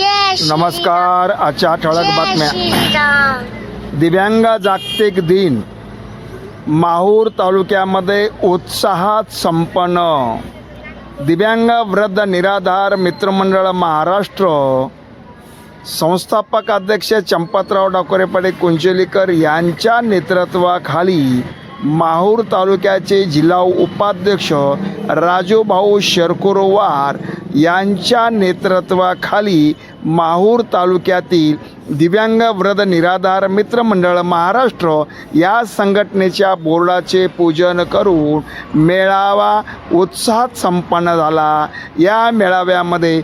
नमस्कार आजच्या ठळक बातम्या. दिव्यांग जागतिक दिन माहूर तालुक्यामध्ये उत्साहात संपन्न. दिव्यांग वृद्ध निराधार मित्रमंडळ महाराष्ट्र. संस्थापक अध्यक्ष चंपतराव डाकोरे पडे कुंचलीकर यांच्या नेतृत्वाखाली माहूर तालुक्याचे जिल्हा उपाध्यक्ष राजूभाऊ शरकुरवार यांच्या नेतृत्वाखाली माहूर तालुक्यातील दिव्यांग वृद्ध निराधार मित्रमंडळ महाराष्ट्र या संघटनेच्या बोर्डाचे पूजन करून मेळावा उत्साहात संपन्न झाला. या मेळाव्यामध्ये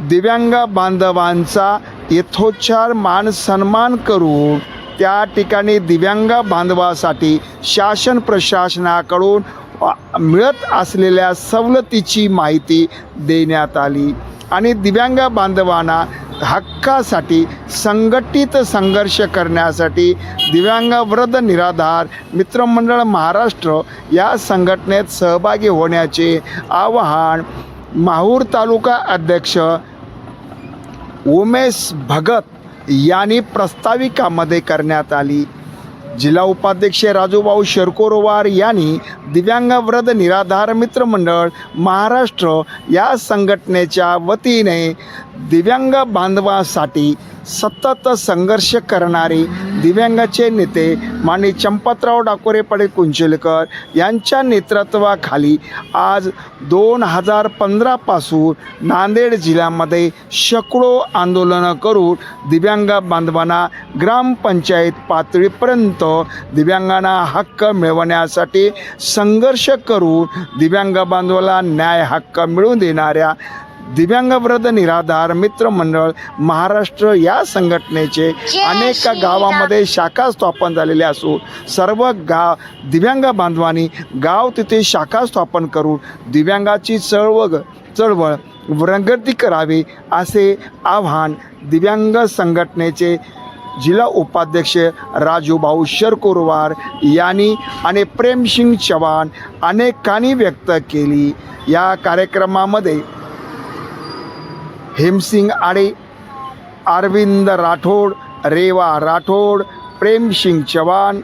दिव्यांग बांधवांचा यथोच्चार मान सन्मान करून त्या ठिकाणी दिव्यांग बांधवासाठी शासन प्रशासनाकडून मिळत असलेल्या सवलतीची माहिती देण्यात आली. आणि दिव्यांग बांधवांना हक्कासाठी संघटित संघर्ष करण्यासाठी दिव्यांग वृद्ध निराधार मित्रमंडळ महाराष्ट्र या संघटनेत सहभागी होण्याचे आवाहन माहूर तालुका अध्यक्ष उमेश भगत यांनी प्रस्ताविकामध्ये करण्यात आली. जिल्हा उपाध्यक्ष राजूभाऊ शरकोरवार यांनी दिव्यांग वृद्ध निराधार मित्रमंडळ महाराष्ट्र या संघटनेच्या वतीने दिव्यांग बांधवासाठी सतत संघर्ष करणारे दिव्यांगाचे नेते माननीय चंपतराव डाकोरे पडे कुंचलकर यांच्या नेतृत्वाखाली आज दोन हजार पंधरापासून नांदेड जिल्ह्यामध्ये शेकडो आंदोलनं करून दिव्यांग बांधवांना ग्रामपंचायत पातळीपर्यंत दिव्यांगांना हक्क मिळवण्यासाठी संघर्ष करून दिव्यांग बांधवाला न्याय हक्क मिळवून देणाऱ्या दिव्यांग वृद्ध निराधार मित्र मंडळ महाराष्ट्र या संघटनेचे अनेक. गावामध्ये शाखा स्थापन झालेल्या असून सर्व गाव दिव्यांग बांधवांनी गाव तिथे शाखा स्थापन करून दिव्यांगाची चळवळ चळवळ रंगती करावी असे आव्हान दिव्यांग संघटनेचे जिल्हा उपाध्यक्ष राजूभाऊ शरकुरवार यांनी आणि प्रेमसिंग चव्हाण अनेकांनी व्यक्त केली या कार्यक्रमामध्ये हेमसिंग आडे अरविंद राठोड रेवा राठोड प्रेमसिंग चव्हाण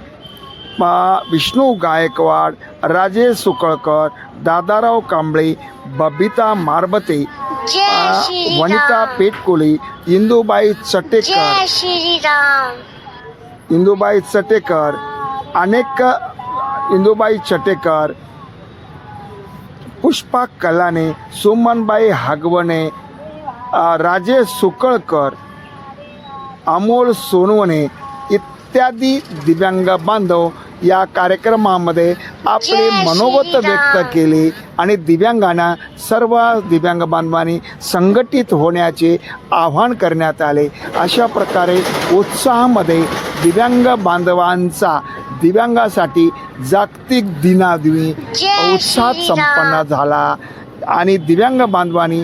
विष्णू गायकवाड राजेश सुकळकर दादाराव कांबळे बबिता मारबते वनिता पेटकुले इंदुबाई चटेकर. इंदुबाई चटेकर अनेक इंदुबाई चटेकर पुष्पा कलाने सुमनबाई हागवणे राजेश सुकळकर अमोल सोनवणे इत्यादी दिव्यांग बांधव या कार्यक्रमामध्ये आपले मनोगत. व्यक्त केले आणि दिव्यांगांना सर्व दिव्यांग बांधवांनी संघटित होण्याचे आवाहन करण्यात आले अशा प्रकारे उत्साहामध्ये दिव्यांग बांधवांचा दिव्यांगासाठी जागतिक दिनादिनी उत्साहात. संपन्न झाला आणि दिव्यांग बांधवांनी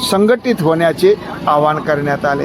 संघटित होण्याचे आवाहन करण्यात आले.